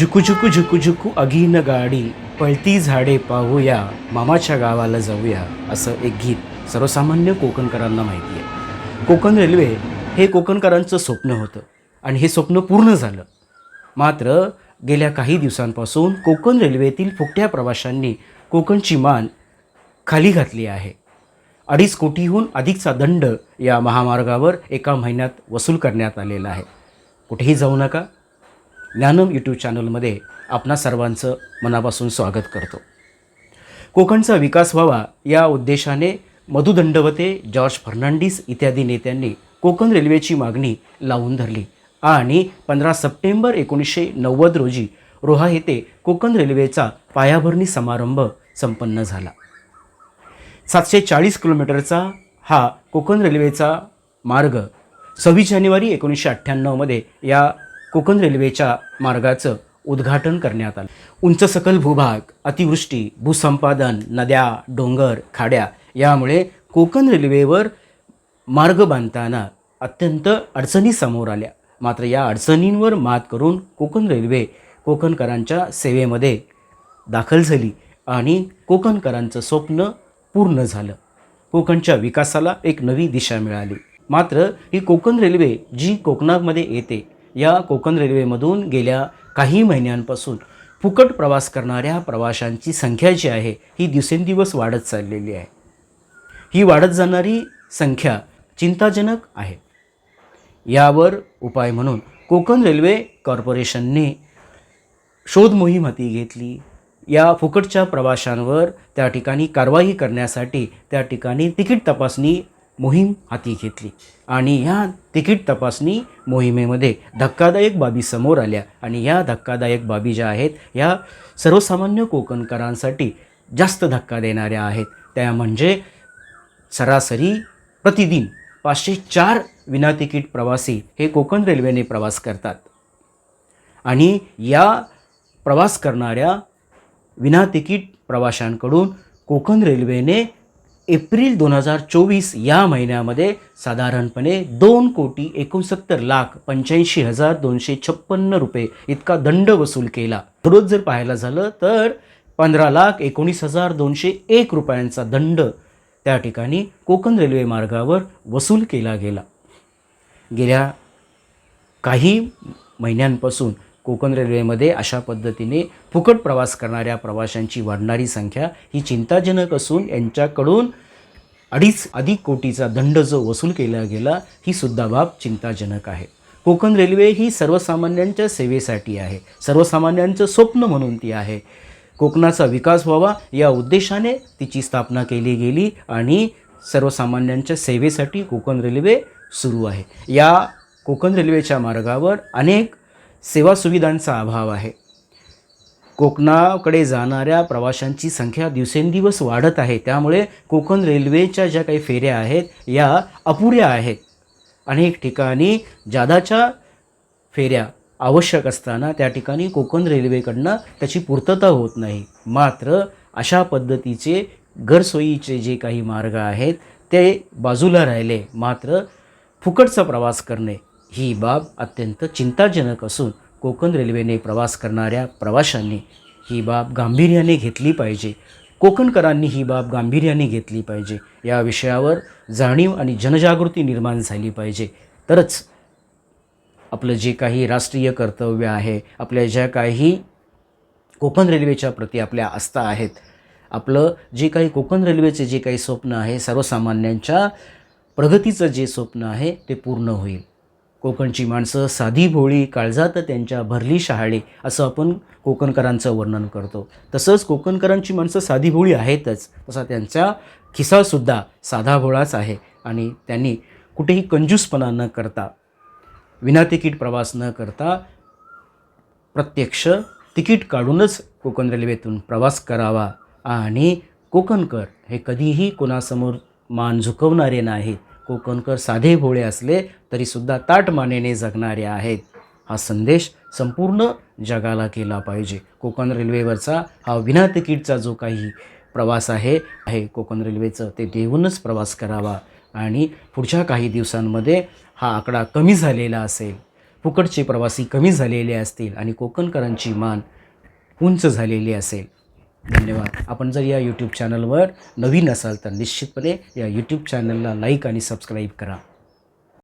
झुकू झुकू झुकू झुकू अगीन गाडी पळती झाडे पाहूया मामाच्या गावाला जाऊया असं एक गीत सर्वसामान्य कोकणकरांना माहिती आहे कोकण रेल्वे हे कोकणकरांचं स्वप्न होतं आणि हे स्वप्न पूर्ण झालं. मात्र गेल्या काही दिवसांपासून कोकण रेल्वेतील फुकट्या प्रवाशांनी कोकणची मान खाली घातली आहे. अडीच कोटीहून अधिकचा दंड या महामार्गावर एका महिन्यात वसूल करण्यात आलेला आहे. कुठेही जाऊ नका. ज्ञानम यूट्यूब चॅनलमध्ये आपणा सर्वांचं मनापासून स्वागत करतो. कोकणचा विकास व्हावा या उद्देशाने मधु दंडवते जॉर्ज फर्नांडिस इत्यादी नेत्यांनी कोकण रेल्वेची मागणी लावून धरली. आणि पंधरा सप्टेंबर एकोणीसशे नव्वद रोजी रोहा येथे कोकण रेल्वेचा पायाभरणी समारंभ संपन्न झाला. सातशे चाळीस किलोमीटरचा हा कोकण रेल्वेचा मार्ग सव्वीस जानेवारी एकोणीसशे अठ्ठ्याण्णवमध्ये या कोकण रेल्वेच्या मार्गाचं उद्घाटन करण्यात आलं. उंच सकल भूभाग अतिवृष्टी भूसंपादन नद्या डोंगर खाड्या यामुळे कोकण रेल्वेवर मार्ग बांधताना अत्यंत अडचणी समोर आल्या. मात्र या अडचणींवर मात करून कोकण रेल्वे कोकणकरांच्या सेवेमध्ये दाखल झाली आणि कोकणकरांचं स्वप्न पूर्ण झालं. कोकणच्या विकासाला एक नवी दिशा मिळाली. मात्र ही कोकण रेल्वे जी कोकणामध्ये येते या कोकण रेल्वेमधून गेल्या काही महिन्यांपासून फुकट प्रवास करणाऱ्या प्रवाशांची संख्या जी आहे ही दिवसेंदिवस वाढत चाललेली आहे. ही वाढत जाणारी संख्या चिंताजनक आहे. यावर उपाय म्हणून कोकण रेल्वे कॉर्पोरेशनने शोध मोहीम हाती घेतली. या फुकटच्या प्रवाशांवर त्या ठिकाणी कारवाई करण्यासाठी त्या ठिकाणी तिकीट तपासणी मोहीम हाती घेतली. आणि ह्या तिकीट तपासणी मोहिमेमध्ये धक्कादायक बाबी समोर आल्या. आणि या धक्कादायक बाबी ज्या आहेत ह्या सर्वसामान्य कोकणकरांसाठी जास्त धक्का देणाऱ्या आहेत. त्या म्हणजे सरासरी प्रतिदिन पाचशे चार विनातिकीट प्रवासी हे कोकण रेल्वेने प्रवास करतात. आणि या प्रवास करणाऱ्या विनातिकीट प्रवाशांकडून कोकण रेल्वेने एप्रिल दोन हजार चोवीस या महिन्यामध्ये साधारणपणे दोन कोटी एकोणसत्तर लाख पंच्याऐंशी हजार दोनशे छप्पन्न रुपये इतका दंड वसूल केला. रोज जर पाहायला झालं तर पंधरा लाख एकोणीस हजार दोनशे एक रुपयांचा दंड त्या ठिकाणी कोकण रेल्वे मार्गावर वसूल केला गेला. गेल्या काही महिन्यांपासून कोकण रेल्वेमध्ये अशा पद्धतीने फुकट प्रवास करणाऱ्या प्रवाशांची वाढणारी संख्या ही चिंताजनक असून यांच्याकडून अडीच अधिक कोटीचा दंड जो वसूल केला गेला ही सुद्धा बाब चिंताजनक आहे. कोकण रेल्वे ही सर्वसामान्यांच्या सेवेसाठी आहे. सर्वसामान्यांचं स्वप्न म्हणून ती आहे. कोकणाचा विकास व्हावा या उद्देशाने तिची स्थापना केली गेली आणि सर्वसामान्यांच्या सेवेसाठी कोकण रेल्वे सुरू आहे. या कोकण रेल्वेच्या मार्गावर अनेक सेवा सुविधांचा अभाव आहे. कोकणाकडे जाणाऱ्या प्रवाशांची संख्या दिवसेंदिवस वाढत आहे. त्यामुळे कोकण रेल्वेच्या ज्या काही फेऱ्या आहेत या अपुऱ्या आहेत. अनेक ठिकाणी जादाच्या फेऱ्या आवश्यक असताना त्या ठिकाणी कोकण रेल्वेकडनं त्याची पूर्तता होत नाही. मात्र अशा पद्धतीचे घरसोयीचे जे काही मार्ग आहेत ते बाजूला राहिले. मात्र फुकटचा प्रवास करणे ही बाब अत्यंत चिंताजनक असून कोकण रेल्वेने प्रवास करणाऱ्या प्रवाशांनी ही बाब गांभीर्याने घेतली पाहिजे. कोकणकरांनी ही बाब गांभीर्याने घेतली पाहिजे. या विषयावर जाणीव आणि जनजागृती निर्माण झाली पाहिजे. तरच आपलं जे काही राष्ट्रीय कर्तव्य आहे आपल्या ज्या काही कोकण रेल्वेच्या प्रती आपल्या आस्था आहेत आपलं जे काही कोकण रेल्वेचे जे काही स्वप्न आहे सर्वसामान्यांच्या प्रगतीचं जे स्वप्न आहे ते पूर्ण होईल. कोकणची माणसं साधी भोळी काळजात त्यांच्या भरली शहाळी असं आपण कोकणकरांचं वर्णन करतो. तसंच कोकणकरांची माणसं साधी भोळी आहेतच तसा त्यांचा खिसासुद्धा साधा भोळाच आहे आणि त्यांनी कुठेही कंजूसपणा न करता विना तिकीट प्रवास न करता प्रत्यक्ष तिकीट काढूनच कोकण रेल्वेतून प्रवास करावा. आणि कोकणकर हे कधीही कोणासमोर मान झुकवणारे नाहीत. कोकणकर साधे भोळे असले तरीसुद्धा ताट मानेने जगणारे आहेत. हा संदेश संपूर्ण जगाला केला पाहिजे. कोकण रेल्वेवरचा हा विना तिकीटचा जो काही प्रवास आहे आहे कोकण रेल्वेचं ते देऊनच प्रवास करावा. आणि पुढच्या काही दिवसांमध्ये हा आकडा कमी झालेला असेल फुकटचे प्रवासी कमी झालेले असतील आणि कोकणकरांची मान उंच झालेली असेल. धन्यवाद. आपण जर या यूट्यूब चॅनलवर नवीन असाल तर निश्चितपणे या यूट्यूब चॅनलला लाईक आणि सबस्क्राईब करा.